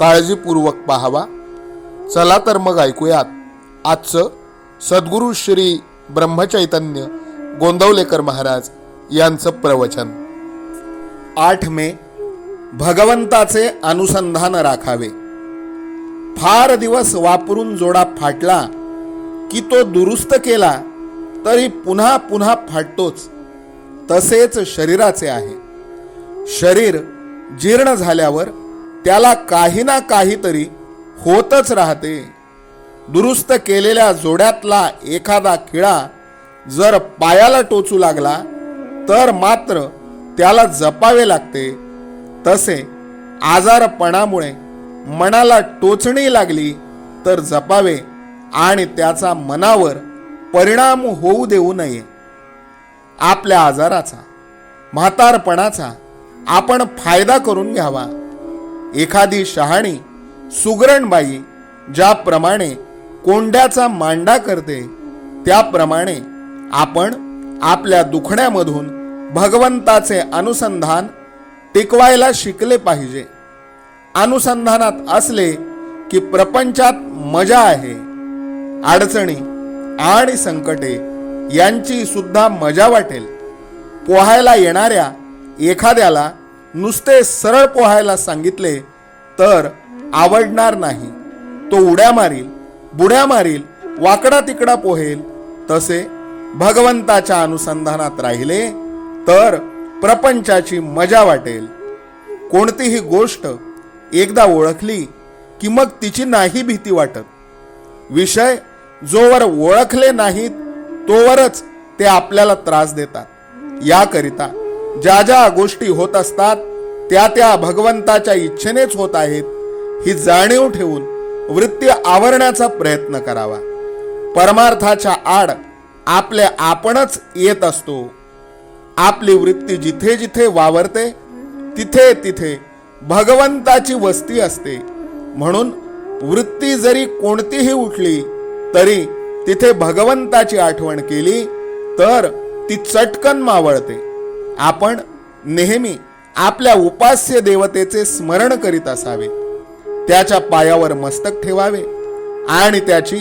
काळजीपूर्वक पाहावा. चला तर मग ऐकूयात. आजचं सद्गुरू श्री ब्रह्मचैतन्य गोंदवलेकर महाराज यांचं प्रवचन. आठ मे भगवंताचे अनुसंधान राखावे. फार दिवस वापरून जोडा फाटला की तो दुरुस्त केला तरी पुन्हा पुन्हा फाटतोच. तसेच शरीराचे आहे. शरीर जीर्ण झाल्यावर त्याला काही ना काहीतरी होतच राहते. दुरुस्त केलेल्या जोड्यातला एखादा खिळा जर पायाला टोचू लागला तर मात्र त्याला जपावे लागते. तसे आजारपणामुळे मनाला टोचणी लागली तर जपावे आणि त्याचा मनावर परिणाम होऊ देऊ नये. आपल्या आजाराचा म्हातारपणाचा आपण फायदा करून घ्यावा. एखादी शहाणी सुगरणबाई ज्याप्रमाणे कोंड्याचा मांडा करते त्याप्रमाणे आपण आपल्या दुखण्यामधून भगवंताचे अनुसंधान टिकवायला शिकले पाहिजे. अनुसंधानात असले की प्रपंचात मजा आहे अडचणी आणि संकटे यांची सुद्धा मजा वाटेल. पोहायला येणाऱ्या एखाद्याला नुसते सरळ पोहायला सांगितले तर आवडणार नाही. तो उड्या मारील बुड्या मारील वाकडा तिकडा पोहेल. तसे भगवंताच्या अनुसंधानात राहिले तर प्रपंचाची मजा वाटेल. कोणतीही गोष्ट एकदा ओळखली की मग तिची नाही भीती वाटत. विषय जोवर ओळखले नाहीत तोवरच ते आपल्याला त्रास देतात. याकरिता ज्या ज्या गोष्टी होत असतात त्या त्या भगवंताच्या इच्छेनेच होत आहेत ही जाणीव ठेवून वृत्ती आवरण्याचा प्रयत्न करावा. परमार्थाच्या आड आपले आपणच येत असतो. आपली वृत्ती जिथे जिथे वावरते तिथे तिथे भगवंताची वस्ती असते. म्हणून वृत्ती जरी कोणतीही उठली तरी तिथे भगवंताची आठवण केली तर ती चटकन मावळते. आपण नेहमी आपल्या उपास्य देवतेचे स्मरण करीत असावे. त्याच्या पायावर मस्तक ठेवावे आणि त्याची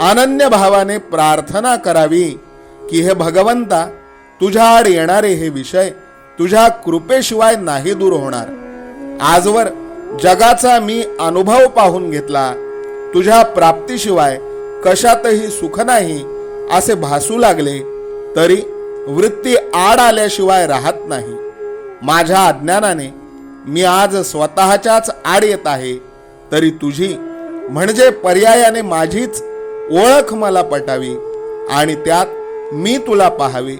अनन्य भावाने प्रार्थना करावी की हे भगवंता तुझ्या आड येणारे हे विषय तुझ्या कृपेशिवाय नाही दूर होणार. आजवर जगाचा मी अनुभव पाहून घेतला. तुझ्या प्राप्तीशिवाय कशातही सुख नाही असे भासू लागले तरी वृत्ती आड आल्याशिवाय राहत नाही. माझ्या अज्ञानाने मी आज स्वतःच्याच आड येत आहे तरी तुझी म्हणजे पर्यायाने माझीच ओळख मला पटावी आणि त्यात मी तुला पाहावे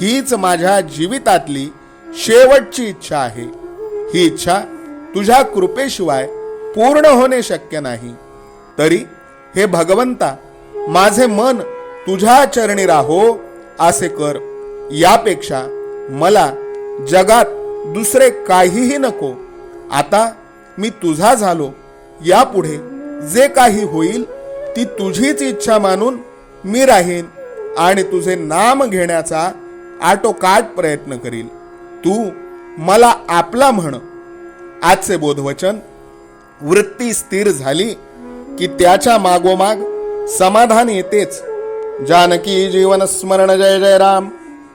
हीच माझ्या जीवितातली शेवटची इच्छा आहे. ही इच्छा तुझ्या कृपेशिवाय पूर्ण होणे शक्य नाही. तरी हे भगवंता माझे मन तुझ्या चरणी राहो असे कर. यापेक्षा मला जगात दुसरे काहीही नको. आता मी तुझा झालो. यापुढे जे काही होईल ती तुझीच इच्छा मानून मी राहीन आणि तुझे नाम घेण्याचा आटोकाट प्रयत्न करील. तू मला आपला म्हण. आजचे बोधवचन वृत्ती स्थिर झाली की त्याच्या मागोमाग समाधान येतेच. जानकी जीवन स्मरण जय जय राम.